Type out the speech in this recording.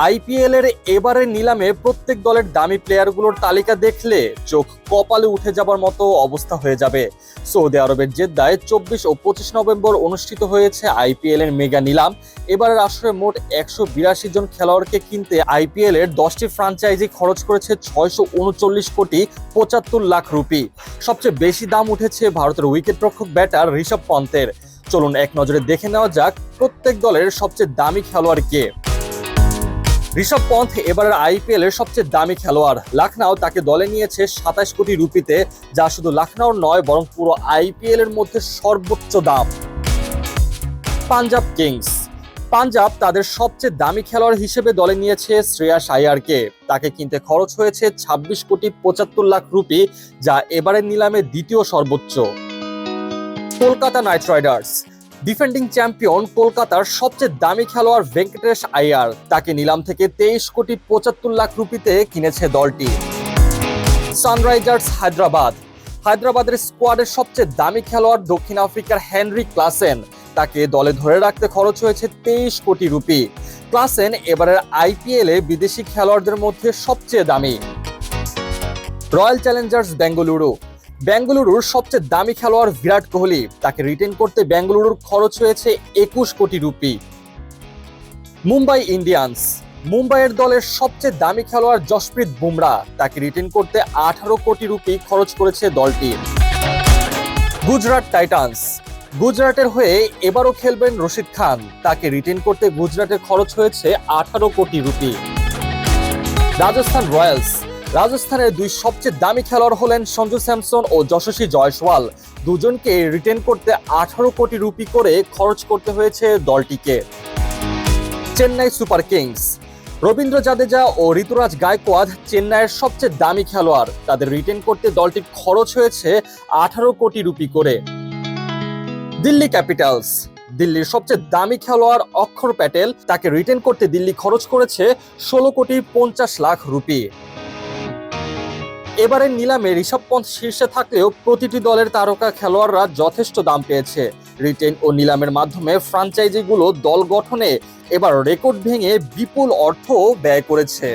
IPL এর এবারের নিলামে প্রত্যেক দলের দামি প্লেয়ারগুলোর তালিকা দেখলে চোখ কপালে উঠে যাবার মতো অবস্থা হয়ে যাবে। সৌদি আরবের জেদ্দায় চব্বিশ ও পঁচিশ নভেম্বর অনুষ্ঠিত হয়েছে আইপিএল এর মেগা নিলাম। এবারের আসরে মোট একশো বিরাশি জন খেলোয়াড়কে কিনতে আইপিএল এর দশটি ফ্রাঞ্চাইজি খরচ করেছে ছয়শো উনচল্লিশ কোটি পঁচাত্তর লাখ রুপি। সবচেয়ে বেশি দাম উঠেছে ভারতের উইকেটরক্ষক ব্যাটার ঋষভ পন্থের চলুন এক নজরে দেখে নেওয়া যাক প্রত্যেক দলের সবচেয়ে দামি খেলোয়াড় কে। ঋষভ পন্থ এবারের আইপিএল এর সবচেয়ে দামি খেলোয়াড়। লাখনাও তাকে দলে নিয়েছে সাতাশ কোটি রুপিতে, যা শুধু লাখনাউর নয়, বরং পুরো আইপিএল এর মধ্যে সর্বোচ্চ দাম। পাঞ্জাব কিংস। পাঞ্জাব তাদের সবচেয়ে দামি খেলোয়াড় হিসেবে দলে নিয়েছে শ্রেয়াস আয়ারকে। তাকে কিনতে খরচ হয়েছে ছাব্বিশ কোটি পঁচাত্তর লাখ রুপি, যা এবারের নিলামে দ্বিতীয় সর্বোচ্চ। Kolkata Knight Riders. Defending champion কলকাতার সবচেয়ে দামি খেলোয়াড় ভেঙ্কটেশ আয়ার। তাকে নিলাম থেকে তেইশ কোটি পঁচাত্তর লাখ রুপিতে কিনেছে দলটি। সানরাইজার্স হায়দ্রাবাদ। হায়দ্রাবাদের স্কোয়াডের সবচেয়ে দামি খেলোয়াড় দক্ষিণ আফ্রিকার হেনরি ক্লাসেন। তাকে দলে ধরে রাখতে খরচ হয়েছে তেইশ কোটি রুপি। ক্লাসেন এবারের আইপিএল বিদেশি খেলোয়াড়দের মধ্যে সবচেয়ে দামি। Royal Challengers Bengaluru. বেঙ্গালুরুর সবচেয়ে দামি খেলোয়াড় বিরাট কোহলি। তাকে রিটেন করতে বেঙ্গালুরুর খরচ হয়েছে একুশ কোটি রুপি। মুম্বাই ইন্ডিয়ান্স। মুম্বাইয়ের দলের সবচেয়ে দামি খেলোয়াড় জসপ্রীত বুমরা। তাকে রিটেন করতে আঠারো কোটি রুপি খরচ করেছে দলটি। গুজরাট টাইটান্স। গুজরাটের হয়ে এবারও খেলবেন রশিদ খান। তাকে রিটেন করতে গুজরাটের খরচ হয়েছে আঠারো কোটি রুপি। রাজস্থান রয়্যালস। রাজস্থানের দুই সবচেয়ে দামি খেলোয়াড় হলেন সঞ্জু স্যামসন ও যশস্বী জয়সওয়াল। দুজনকে রিটেন করতে আঠারো কোটি রুপি করে খরচ করতে হয়েছে দলটিকে। Chennai Super Kings. Rabindra Jadeja ও ঋতুরাজ গায়কোয়াদ চেন্নাইয়ের সবচেয়ে দামি খেলোয়াড়। তাদের রিটেন করতে দলটির খরচ হয়েছে আঠারো কোটি রুপি করে। দিল্লি ক্যাপিটালস। দিল্লির সবচেয়ে দামি খেলোয়াড় অক্ষর প্যাটেল তাকে রিটেন করতে দিল্লি খরচ করেছে ষোলো কোটি পঞ্চাশ লাখ রুপি। এবারের নিলামে ঋষভ পন্থ শীর্ষে থাকলেও প্রতিটি দলের তারকা খেলোয়াড়রা যথেষ্ট দাম পেয়েছে। রিটেন ও নিলামের মাধ্যমে ফ্রাঞ্চাইজিগুলো দল গঠনে এবার রেকর্ড ভেঙে বিপুল অর্থ ব্যয় করেছে।